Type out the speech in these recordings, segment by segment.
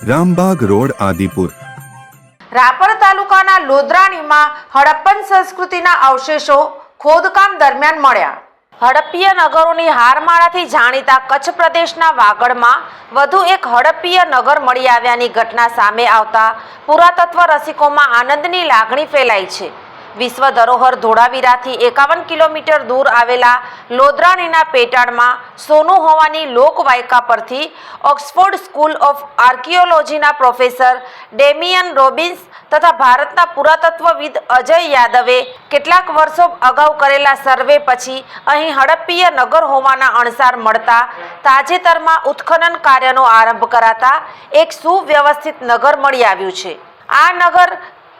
Rambagh road, Adipur. Rapar તાલુકાના લોદરાણીમાં હડપ્પન સંસ્કૃતિના અવશેષો ખોદકામ દરમિયાન મળ્યા. હડપ્પીય નગરોની હારમાળાથી જાણીતા કચ્છ પ્રદેશના વાગડમાં વધુ એક હડપ્પીય નગર મળી આવ્યાની ઘટના સામે આવતા પુરાતત્વ રસિકોમાં આનંદની લાગણી ફેલાઈ છે. વિશ્વ ધરોહર ધોળાવીરાથી એકાવન કિલોમીટર દૂર આવેલા લોદ્રાણીના પેટાળમાં સોનું હોવાની લોકવાયકા પરથી ઓક્સફોર્ડ સ્કૂલ ઓફ આર્કિયોલોજીના પ્રોફેસર ડેમિયન રોબિન્સ તથા ભારતના પુરાતત્વવિદ અજય યાદવે કેટલાક વર્ષો અગાઉ કરેલા સર્વે પછી અહીં હડપ્પીય નગર હોવાના અણસાર મળતા તાજેતરમાં ઉત્ખનન કાર્યનો આરંભ કરાતા એક સુવ્યવસ્થિત નગર મળી આવ્યું છે. આ નગર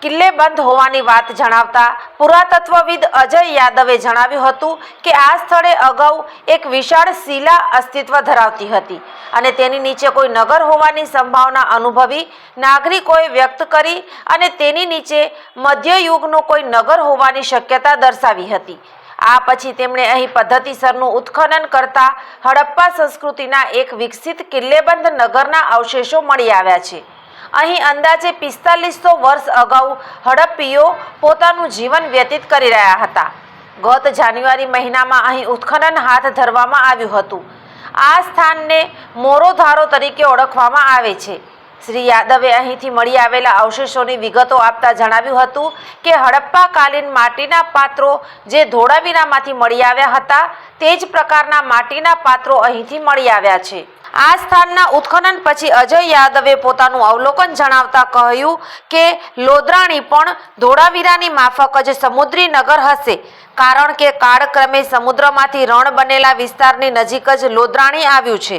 કિલ્લે બંધ હોવાની વાત જણાવતા પુરાતત્વવિદ અજય યાદવે જણાવ્યું હતું કે આ સ્થળે અગાઉ એક વિશાળ શિલા અસ્તિત્વ ધરાવતી હતી અને તેની નીચે કોઈ નગર હોવાની સંભાવના અનુભવી નાગરિકોએ વ્યક્ત કરી અને તેની નીચે મધ્યયુગનો કોઈ નગર હોવાની શક્યતા દર્શાવી હતી. આ પછી તેમણે અહીં પદ્ધતિસરનું ઉત્ખનન કરતા હડપ્પા સંસ્કૃતિના એક વિકસિત કિલ્લેબંધ નગરના અવશેષો મળી આવ્યા છે. અહીં અંદાજે પિસ્તાલીસો વર્ષ અગાઉ હડપ્પીઓ પોતાનું જીવન વ્યતીત કરી રહ્યા હતા. ગત જાન્યુઆરી મહિનામાં અહીં ઉત્ખનન હાથ ધરવામાં આવ્યું હતું. આ સ્થાનને મોરોધારો તરીકે ઓળખવામાં આવે છે. શ્રી યાદવે અહીંથી મળી આવેલા અવશેષોની વિગતો આપતા જણાવ્યું હતું કે હડપ્પાકાલીન માટીના પાત્રો જે ધોળાવીરામાંથી મળી આવ્યા હતા, તે જ પ્રકારના માટીના પાત્રો અહીંથી મળી આવ્યા છે. આ સ્થાનના ઉત્ખનન પછી અજય યાદવે પોતાનું અવલોકન જણાવતા કહ્યું કે, લોદ્રાણી પણ ધોળાવીરાની માફક જ સમુદ્રી નગર હશે, કારણ કે કાળક્રમે સમુદ્રમાંથી રણ બનેલા વિસ્તારની નજીક જ લોદ્રાણી આવ્યું છે.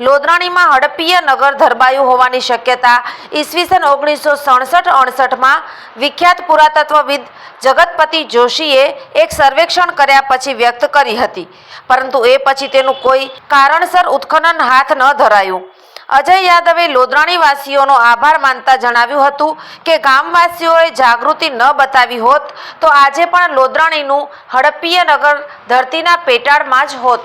લોદ્રાણીમાં હડપ્પીય નગર ધરબાયું હોવાની શક્યતા ઈસવીસન ઓગણીસો સડસઠ અડસઠમાં વિખ્યાત પુરાતત્વવિદ જગતપતિ જોશીએ એક સર્વેક્ષણ કર્યા પછી વ્યક્ત કરી હતી. પરંતુ એ પછી તેનું કોઈ કારણસર ઉત્ખનન હાથ ન ધરાયું. અજય યાદવે લોદરાણીવાસીઓનો આભાર માનતા જણાવ્યું હતું કે ગામવાસીઓએ જાગૃતિ ન બતાવી હોત તો આજે પણ લોદ્રાણીનું હડપ્પીય નગર ધરતીના પેટાળમાં જ હોત.